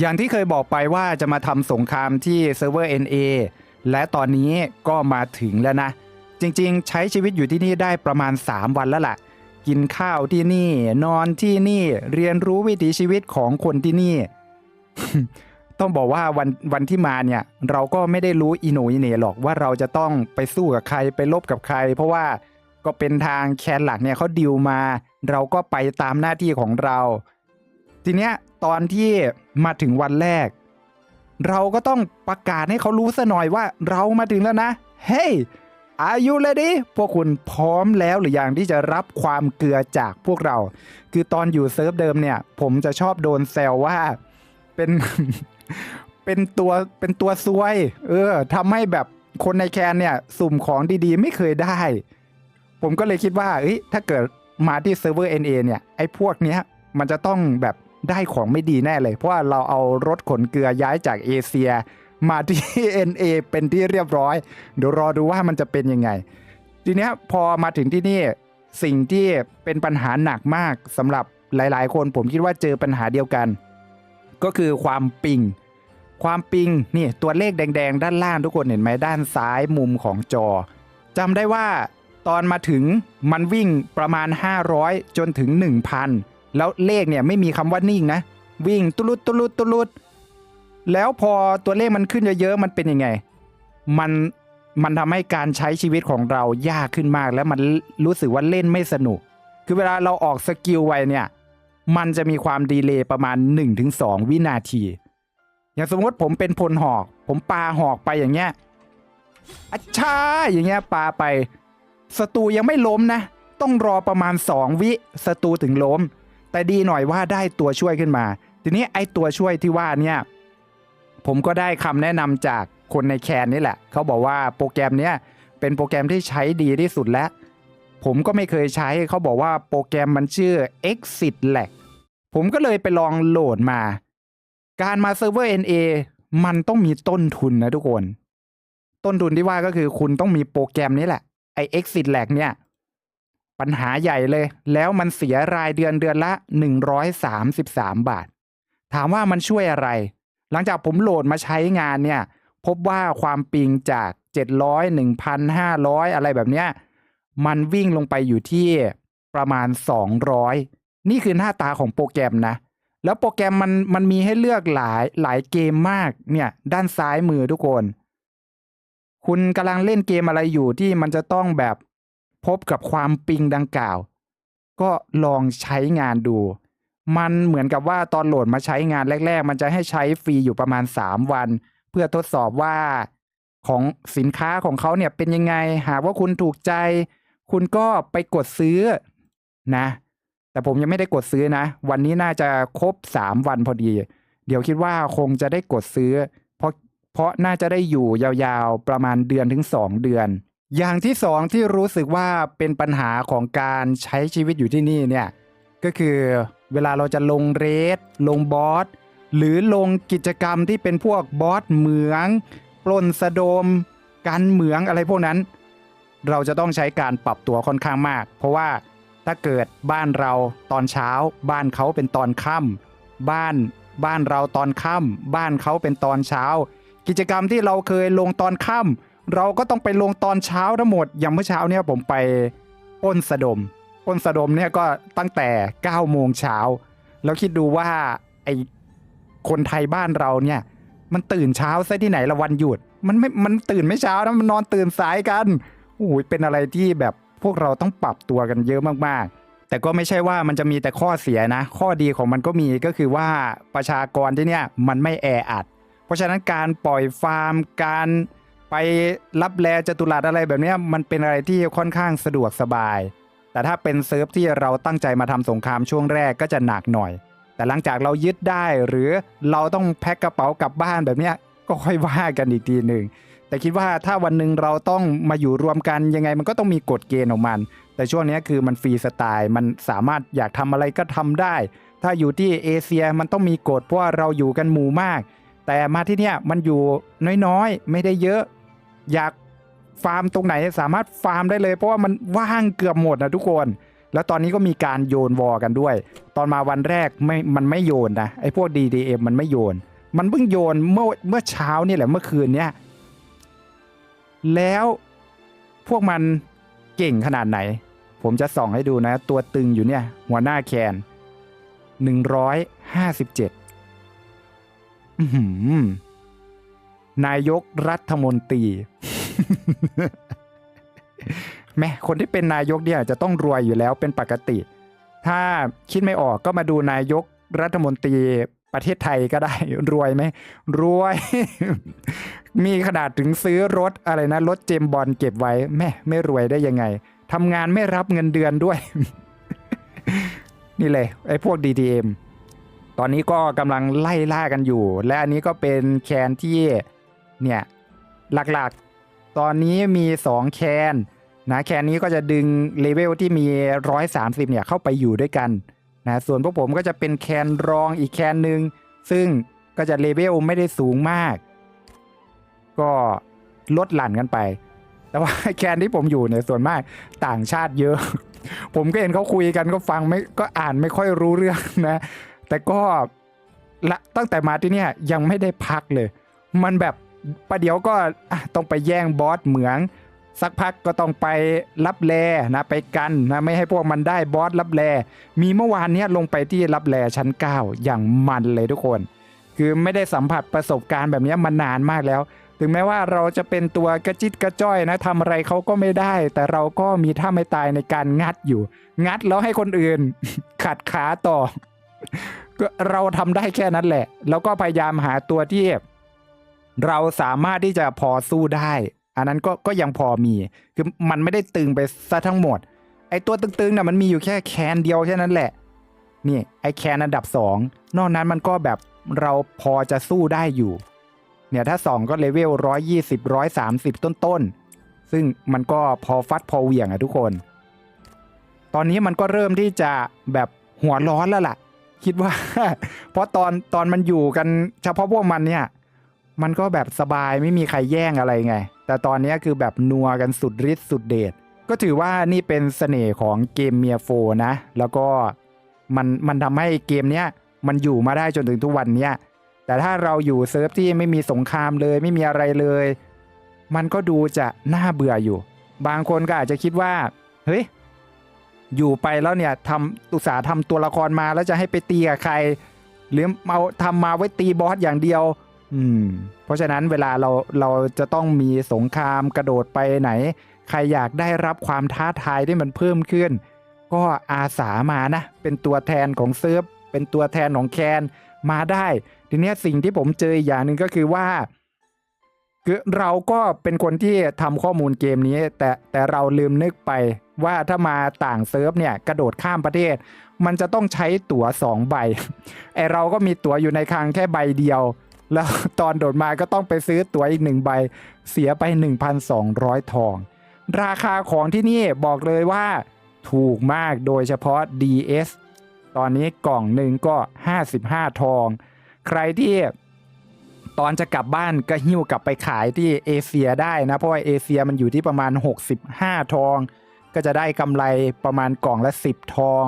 อย่างที่เคยบอกไปว่าจะมาทำสงครามที่เซิร์ฟเวอร์ NA และตอนนี้ก็มาถึงแล้วนะ จริงๆ ใช้ชีวิตอยู่ที่นี่ได้ประมาณ 3 วันแล้วล่ะ กินข้าวที่นี่ นอนที่นี่เรียนรู้วิถีชีวิตของคนที่นี่ ต้องบอกว่าวันวันที่มาเนี่ย เราก็ไม่ได้รู้อีโนอีเน่หรอกว่าเราจะต้องไปสู้กับใครไปลบกับใคร เพราะว่าก็เป็นทางแคนหลักเนี่ยเขาดิวมา เราก็ไปตามหน้าที่ของเรา ทีเนี้ย ตอนที่มาถึงวันแรก เราก็ต้องประกาศให้เขารู้ซะหน่อยว่าเรามาถึงแล้วนะเฮ้ยอายุเลยดิพวกคุณพร้อมแล้วหรือยังที่จะรับความเกลือจากพวกเรา คือตอนอยู่เซิร์ฟเดิมเนี่ย ผมจะชอบโดนแซวว่าเป็นเป็นตัวเป็นตัวซวย เออทำให้แบบคนในแคนเนี่ย สุ่มของดีๆ ไม่เคยได้ ผมก็เลยคิดว่าเอ้ยถ้าเกิดมาที่เซิร์ฟเวอร์ NA เนี่ยไอ้พวกเนี้ยมันจะต้องแบบ ได้ของไม่ดีแน่เลย เพราะว่าเราเอารถขนเกลือย้ายจากเอเชีย มาที่ NA เป็นที่เรียบร้อย เดี๋ยวรอดูว่ามันจะเป็นยังไง ทีนี้พอมาถึงที่นี่สิ่งที่เป็นปัญหาหนักมากสำหรับหลาย ๆ คนผมคิดว่าเจอปัญหาเดียวกัน ก็คือความปิงความปิงนี่ตัวเลขแดง ๆ ด้านล่างทุกคนเห็นไหมด้านซ้ายมุมของจอจำได้ว่าตอนมาถึงมันวิ่งประมาณ 500 จนถึง 1,000 แล้วเลขเนี่ยไม่มีคำว่านิ่งนะ วิ่งตุลุดตุลุดตุลุดแล้วพอตัวเลขมันขึ้นเยอะๆมันเป็นยังไง มันมันทำให้การใช้ชีวิตของเรายากขึ้นมาก แล้วมันรู้สึกว่าเล่นไม่สนุก คือเวลาเราออกสกิลไว้เนี่ยมันจะมีความดีเลย์ประมาณ 1-2 วินาที อย่างสมมติผมเป็นพลหอก ผมปาหอกไปอย่างเงี้ยอัชชาอย่างเงี้ยปาไปศัตรูยังไม่ล้มนะ ต้องรอประมาณ 2 วิศัตรูถึงล้ม แต่ดีหน่อยว่าได้ตัวช่วยขึ้นมา ทีนี้ไอ้ตัวช่วยที่ว่าเนี่ยผมก็ได้คำแนะนำจากคนในแคนนี่แหละ เขาบอกว่าโปรแกรมเนี้ยเป็นโปรแกรมที่ใช้ดีที่สุดแล้ว ผมก็ไม่เคยใช้เขาบอกว่าโปรแกรมมันชื่อ Exit Lag ผมก็เลยไปลองโหลดมา การมาเซิร์ฟเวอร์ NA มันต้องมีต้นทุนนะทุกคน ต้นทุนที่ว่าก็คือคุณต้องมีโปรแกรมนี้แหละไอ Exit Lag เนี่ย ปัญหาใหญ่เลย แล้วมันเสียรายเดือนเดือนละ 133 บาท ถามว่ามันช่วยอะไร หลังจากผมโหลดมาใช้งานเนี่ย พบว่าความปิงจาก 700 1,500 อะไรแบบเนี้ย มันวิ่งลงไปอยู่ที่ประมาณ 200 นี่คือหน้าตาของโปรแกรมนะ แล้วโปรแกรมมันมันมีให้เลือกหลายหลายเกมมากเนี่ย ด้านซ้ายมือทุกคน คุณกำลังเล่นเกมอะไรอยู่ที่มันจะต้องแบบ พบกับความปิงดังกล่าว ก็ลองใช้งานดู มันเหมือนกับว่าตอนโหลดมาใช้งานแรก ๆ มันจะให้ใช้ฟรีอยู่ประมาณ 3 วัน เพื่อทดสอบว่าของสินค้าของเขาเนี่ยเป็นยังไง หากว่าคุณถูกใจ คุณก็ไปกดซื้อนะ แต่ผมยังไม่ได้กดซื้อนะ วันนี้น่าจะครบ 3 วันพอดี เดี๋ยวคิดว่าคงจะได้กดซื้อ เพราะเพราะน่าจะได้อยู่ยาวๆประมาณเดือนถึง 2 เดือน อย่างที่สองที่รู้สึกว่าเป็นปัญหาของการใช้ชีวิตอยู่ที่นี่เนี่ยก็คือเวลาเราจะลงเรดลงบอสหรือลงกิจกรรมที่เป็นพวกบอสเหมือง ปล้นสะโดมกันเหมืองอะไรพวกนั้น เราจะต้องใช้การปรับตัวค่อนข้างมาก เพราะว่าถ้าเกิดบ้านเราตอนเช้า บ้านเขาเป็นตอนค่ำบ้านบ้านเราตอนค่ำบ้านเขาเป็นตอนเช้า กิจกรรมที่เราเคยลงตอนค่ำ เราก็ต้องไปลงตอนเช้าทั้งหมด อย่างเมื่อเช้าเนี่ยผมไปป้นสะดมป้นสะดมเนี่ยก็ตั้งแต่9โมงเช้า แล้วคิดดูว่าไอคนไทยบ้านเราเนี่ย มันตื่นเช้าซะที่ไหนละวันหยุด มันไม่ มันตื่นไม่เช้านะมันนอนตื่นสายกันโอ้ยเป็นอะไรที่แบบพวกเราต้องปรับตัวกันเยอะมากๆ แต่ก็ไม่ใช่ว่ามันจะมีแต่ข้อเสียนะ ข้อดีของมันก็มีก็คือว่าประชากรที่เนี่ยมันไม่แออัด เพราะฉะนั้นการปล่อยฟาร์มการ ไปรับแลจตุรัสอะไรแบบนี้มันเป็นอะไรที่ค่อนข้างสะดวกสบาย แต่ถ้าเป็นเซิร์ฟที่เราตั้งใจมาทำสงครามช่วงแรกก็จะหนักหน่อย แต่หลังจากเรายึดได้หรือเราต้องแพ็คกระเป๋ากลับบ้านแบบนี้ก็ค่อยว่ากันอีกทีหนึ่งแต่คิดว่าถ้าวันหนึ่งเราต้องมาอยู่รวมกันยังไงมันก็ต้องมีกฎเกณฑ์ของมัน แต่ช่วงนี้คือมันฟรีสไตล์มันสามารถอยากทำอะไรก็ทำได้ ถ้าอยู่ที่เอเชียมันต้องมีกฎเพราะว่าเราอยู่กันหมู่มาก แต่มาที่เนี่ยมันอยู่น้อยๆ ไม่ได้เยอะ อยากฟาร์มตรงไหนสามารถฟาร์มได้เลย เพราะว่ามันว่างเกือบหมดนะทุกคน แล้วตอนนี้ก็มีการโยนวอกันด้วย ตอนมาวันแรกไม่มันไม่โยนนะไอ้พวก DDM มันไม่โยน มันเพิ่งโยนเมื่อเมื่อเช้านี่แหละเมื่อคืนเนี้ยแล้วพวกมันเก่งขนาดไหน ผมจะส่องให้ดูนะ ตัวตึงอยู่เนี่ย หัวหน้าแคนหนึ่งร้อยห้าสิบเจ็ด นายกรัฐมนตรีแม่คนที่เป็นนายกเนี่ยจะต้องรวยอยู่แล้วเป็นปกติ ถ้าคิดไม่ออกก็มาดูนายกรัฐมนตรีประเทศไทยก็ได้ รวยไหมรวย มีขนาดถึงซื้อรถอะไรนะ รถเจมบอลเก็บไว้แม่ไม่รวยได้ยังไงทำงานไม่รับเงินเดือนด้วย นี่เลยไอ้พวก DTM ตอนนี้ก็กำลังไล่ล่ากันอยู่ และอันนี้ก็เป็นแคนที่ เนี่ยหลักๆ ตอนนี้มี 2 แคนนะแคนนี้ก็จะดึงเลเวลที่มี 130เนี่ยเข้าไปอยู่ด้วยกันนะส่วนพวกผมก็จะเป็นแคนรองอีกแคนหนึ่งซึ่งก็จะเลเวลไม่ได้สูงมาก ก็ลดหลั่นกันไป แต่ว่าแคนที่ผมอยู่เนี่ยส่วนมากต่างชาติเยอะ ผมก็เห็นเขาคุยกันก็ฟังไม่ก็อ่านไม่ค่อยรู้เรื่องนะ แต่ก็ละตั้งแต่มาที่นี่ยังไม่ได้พักเลย มันแบบ ประเดี๋ยวก็ต้องไปแย่งบอสเหมือง สักพักก็ต้องไปรับแลนะไปกันนะไม่ให้พวกมันได้บอสรับแลมีเมื่อวานนี้ลงไปที่รับแลชั้น 9 อย่างมันเลยทุกคน คือไม่ได้สัมผัสประสบการณ์แบบนี้มานานมากแล้ว ถึงแม้ว่าเราจะเป็นตัวกระจิตกระจ้อยนะทำอะไรเขาก็ไม่ได้ แต่เราก็มีท่าไม่ตายในการงัดอยู่ งัดแล้วให้คนอื่น ขัดขาต่อก็เราทำได้แค่นั้นแหละ แล้วก็พยายามหาตัวที่ เราสามารถที่จะพอสู้ได้ อันนั้นก็ก็ยังพอมี คือมันไม่ได้ตึงไปซะทั้งหมด ไอตัวตึงๆน่ะมันมีอยู่แค่แคนเดียวแค่นั้นแหละ นี่ไอแคนอันดับสองนอกนั้นมันก็แบบเราพอจะสู้ได้อยู่ เนี่ยถ้าสองก็เลเวลร้อยยี่สิบร้อยสามสิบต้นๆ ซึ่งมันก็พอฟัดพอเหวี่ยงอะทุกคน ตอนนี้มันก็เริ่มที่จะแบบหัวร้อนแล้วล่ะ คิดว่า เพราะตอนตอนมันอยู่กันเฉพาะพวกมันเนี่ย มันก็แบบสบายไม่มีใครแย่งอะไรไง แต่ตอนนี้คือแบบนัวกันสุดฤทธิ์สุดเดชก็ถือว่านี่เป็นเสน่ห์ของเกมเมียโฟนะ แล้วก็มันมันทำให้เกมเนี้ยมันอยู่มาได้จนถึงทุกวันเนี้ยแต่ถ้าเราอยู่เซิร์ฟที่ไม่มีสงครามเลยไม่มีอะไรเลย มันก็ดูจะน่าเบื่ออยู่ บางคนก็อาจจะคิดว่า เฮ้ย อยู่ไปแล้วเนี่ยทำอุสาทำตัวละครมาแล้วจะให้ไปตีกับใคร หรือเอาทำมาไว้ตีบอสอย่างเดียว อืม เพราะฉะนั้นเวลาเราเราจะต้องมีสงครามกระโดดไปไหน ใครอยากได้รับความท้าทายที่มันเพิ่มขึ้น ก็อาสามานะ เป็นตัวแทนของเซิร์ฟเป็นตัวแทนของแคนมาได้ ทีนี้สิ่งที่ผมเจออีกอย่างหนึ่งก็คือว่าคือเราก็เป็นคนที่ทำข้อมูลเกมนี้ แต่แต่เราลืมนึกไปว่าถ้ามาต่างเซิร์ฟเนี่ยกระโดดข้ามประเทศ มันจะต้องใช้ตั๋วสองใบไอเราก็มีตั๋วอยู่ในคลังแค่ใบเดียว แล้วตอนโดดมาก็ต้องไปซื้อตั๋วอีกหนึ่งใบ เสียไป 1,200 ทอง ราคาของที่นี่บอกเลยว่า ถูกมากโดยเฉพาะ DS ตอนนี้กล่องหนึ่งก็ 55 ทอง ใครที่ตอนจะกลับบ้านก็หิ้วกลับไปขายที่เอเชียได้นะ เพราะว่าเอเชียมันอยู่ที่ประมาณ 65 ทอง ก็จะได้กำไรประมาณกล่องละ 10 ทอง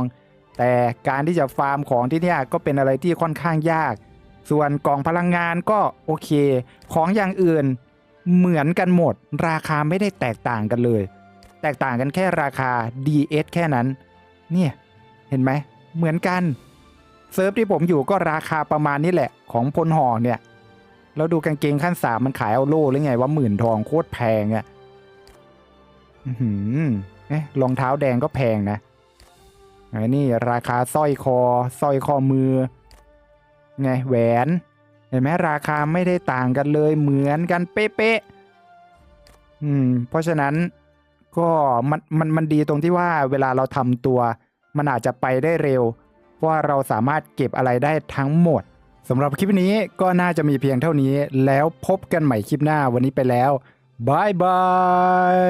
แต่การที่จะฟาร์มของที่นี่ก็เป็นอะไรที่ค่อนข้างยาก ส่วนกล่องพลังงานก็โอเค ของอย่างอื่นเหมือนกันหมด ราคาไม่ได้แตกต่างกันเลย แตกต่างกันแค่ราคา DS แค่นั้น เนี่ยเห็นไหมเหมือนกัน เซิร์ฟที่ผมอยู่ก็ราคาประมาณนี้แหละ ของพลห่อเนี่ยแล้วดูกางเกงขั้นสามมันขายเอาโล่หรือไงว่าหมื่นทองโคตรแพงอะ่ะอื้อหือเอ๊ะรองเท้าแดงก็แพงนะไอ้นี่ราคาสร้อยคอสร้อยคอมือ ไงแหวนเห็นไหมราคาไม่ได้ต่างกันเลยเหมือนกันเป๊ะๆอืมเพราะฉะนั้นก็มันมันมันดีตรงที่ว่าเวลาเราทำตัว มันอาจจะไปได้เร็ว เพราะเราสามารถเก็บอะไรได้ทั้งหมดสำหรับคลิปนี้ก็น่าจะมีเพียงเท่านี้ แล้วพบกันใหม่คลิปหน้าวันนี้ไปแล้วบายบาย